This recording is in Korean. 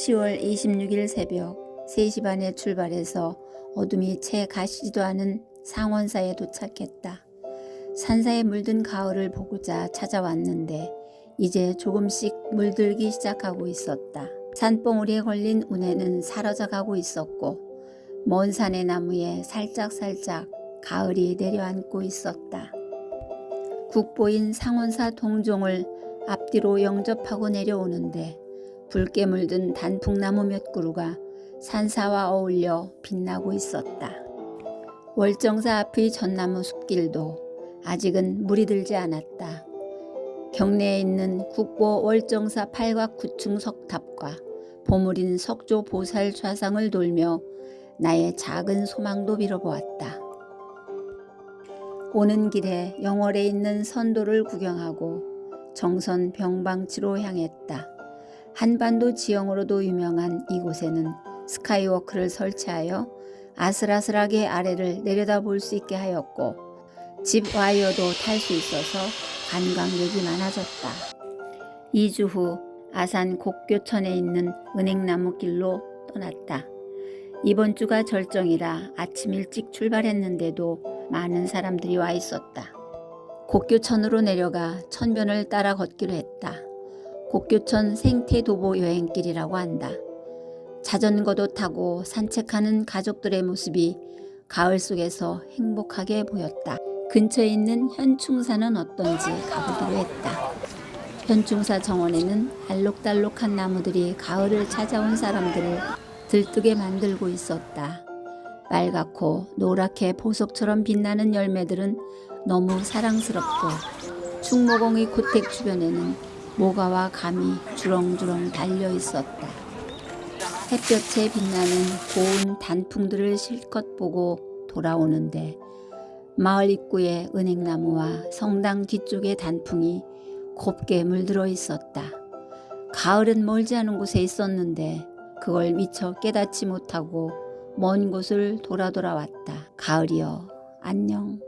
10월 26일 새벽 3시 반에 출발해서 어둠이 채 가시지도 않은 상원사에 도착했다. 산사에 물든 가을을 보고자 찾아왔는데 이제 조금씩 물들기 시작하고 있었다. 산봉우리에 걸린 운해는 사라져 가고 있었고 먼 산의 나무에 살짝살짝 가을이 내려앉고 있었다. 국보인 상원사 동종을 앞뒤로 영접하고 내려오는데 붉게 물든 단풍나무 몇 그루가 산사와 어울려 빛나고 있었다. 월정사 앞의 전나무 숲길도 아직은 물이 들지 않았다. 경내에 있는 국보 월정사 팔각 구층 석탑과 보물인 석조 보살 좌상을 돌며 나의 작은 소망도 빌어보았다. 오는 길에 영월에 있는 선도를 구경하고 정선 병방치로 향했다. 한반도 지형으로도 유명한 이곳에는 스카이워크를 설치하여 아슬아슬하게 아래를 내려다볼 수 있게 하였고 집 와이어도 탈 수 있어서 관광객이 많아졌다. 2주 후 아산 곡교천에 있는 은행나무 길로 떠났다. 이번 주가 절정이라 아침 일찍 출발했는데도 많은 사람들이 와 있었다. 곡교천으로 내려가 천변을 따라 걷기로 했다. 곡교천 생태도보 여행길이라고 한다. 자전거도 타고 산책하는 가족들의 모습이 가을 속에서 행복하게 보였다. 근처에 있는 현충사는 어떤지 가보기로 했다. 현충사 정원에는 알록달록한 나무들이 가을을 찾아온 사람들을 들뜨게 만들고 있었다. 빨갛고 노랗게 보석처럼 빛나는 열매들은 너무 사랑스럽고 충모공의 고택 주변에는 모가와 감이 주렁주렁 달려 있었다. 햇볕에 빛나는 고운 단풍들을 실컷 보고 돌아오는데 마을 입구에 은행나무와 성당 뒤쪽의 단풍이 곱게 물들어 있었다. 가을은 멀지 않은 곳에 있었는데 그걸 미처 깨닫지 못하고 먼 곳을 돌아 돌아왔다. 가을이여, 안녕.